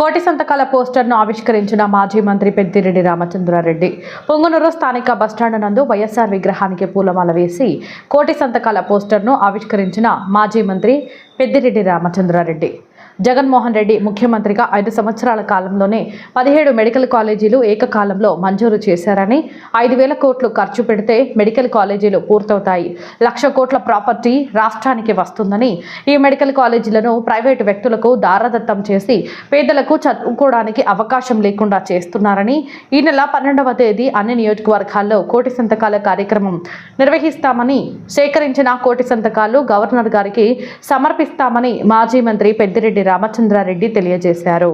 కోటి సంతకాల పోస్టర్ను ఆవిష్కరించిన మాజీ మంత్రి పెద్దిరెడ్డి రామచంద్రారెడ్డి. పొంగనూరు స్థానిక బస్టాండ్ నందు వైఎస్ఆర్ విగ్రహానికి పూలమాల వేసి కోటి సంతకాల పోస్టర్ను ఆవిష్కరించిన మాజీ మంత్రి పెద్దిరెడ్డి రామచంద్రారెడ్డి. జగన్మోహన్ రెడ్డి ముఖ్యమంత్రిగా ఐదు సంవత్సరాల కాలంలోనే పదిహేడు మెడికల్ కాలేజీలు ఏకకాలంలో మంజూరు చేశారని ఐదు వేల కోట్లు ఖర్చు పెడితే మెడికల్ కాలేజీలు పూర్తవుతాయి. లక్ష కోట్ల ప్రాపర్టీ రాష్ట్రానికి వస్తుందని ఈ మెడికల్ కాలేజీలను ప్రైవేటు వ్యక్తులకు దారదత్తం చేసి పేదలకు చదువుకోవడానికి అవకాశం లేకుండా చేస్తున్నారని ఈ నెల పన్నెండవ తేదీ అన్ని నియోజకవర్గాల్లో కోటి సంతకాల కార్యక్రమం నిర్వహిస్తామని సేకరించిన కోటి సంతకాలు గవర్నర్ గారికి సమర్పిస్తామని మాజీ మంత్రి పెద్దిరెడ్డి రామచంద్రారెడ్డి తెలియజేశారు.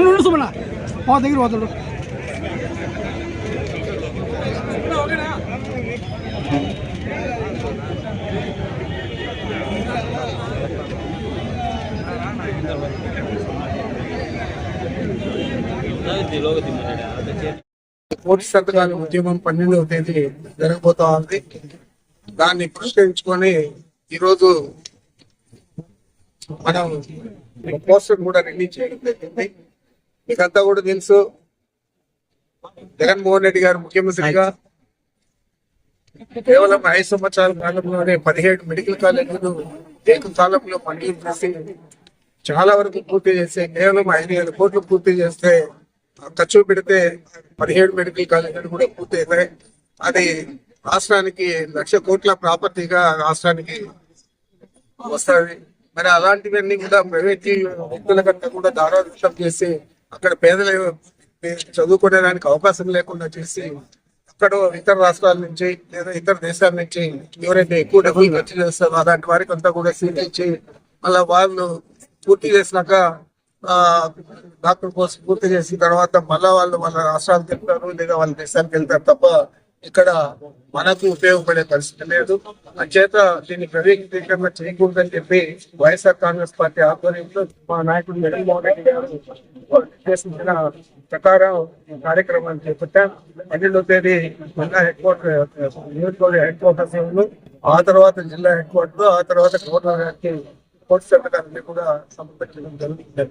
ఉండు సుమన మా దగ్గర పోతాడు కోటి సంతకాల ఉద్యమం పన్నెండవ తేదీ జరగబోతా ఉంది. దాన్ని పురస్కరించుకొని ఈరోజు మనం పోస్టర్ కూడా రిలీజ్ చేయడం జరిగింది. మీకంతా కూడా తెలుసు. జగన్మోహన్ రెడ్డి గారు ముఖ్యమంత్రిగా కేవలం ఐదు సంవత్సరాల కాలంలోనే పదిహేడు మెడికల్ కాలేజీలు ఏకకాలంలో మంజూరు చేసి చాలా వరకు పూర్తి చేస్తే కేవలం ఐదు వేల కోట్లు పూర్తి చేస్తే ఖర్చు పెడితే పదిహేడు మెడికల్ కాలేజీలు కూడా పూర్తి అది రాష్ట్రానికి లక్ష కోట్ల ప్రాపర్టీగా రాష్ట్రానికి వస్తుంది. మరి అలాంటివన్నీ కూడా ప్రైవేట్ వ్యక్తుల కంటే కూడా దారాదృష్టం చేసి అక్కడ పేదలు చదువుకునేదానికి అవకాశం లేకుండా చేసి అక్కడ ఇతర రాష్ట్రాల నుంచి లేదా ఇతర దేశాల నుంచి ఎవరైతే ఎక్కువ డబ్బులు ఖర్చు చేస్తారో అలాంటి వారికి అంతా కూడా సీట్ ఇచ్చి మళ్ళీ వాళ్ళు పూర్తి చేసినాక డాక్టర్ కోర్స్ పూర్తి చేసిన తర్వాత మళ్ళా వాళ్ళు వాళ్ళ రాష్ట్రాలకు వెళ్తారు లేదా వాళ్ళ దేశానికి వెళ్తారు తప్ప ఇక్కడ మనకు ఉపయోగపడే పరిస్థితి లేదు. అంచేత దీన్ని ప్రవేశీకరణ చేయకూడదని చెప్పి వైఎస్ఆర్ కాంగ్రెస్ పార్టీ ఆధ్వర్యంలో మా నాయకుడు జగన్మోహన్ రెడ్డి గారు చేసిన ప్రకారం ఈ కార్యక్రమాన్ని చేపట్టాం పన్నెండో తేదీ జిల్లా హెడ్ క్వార్టర్ నియోజకవర్గ హెడ్ క్వార్టర్స్ ఆ తర్వాత జిల్లా హెడ్ క్వార్టర్ ఆ తర్వాత గవర్నర్ గారికి కోర్టు గారిని కూడా సమర్పించడం జరుగుతుంది.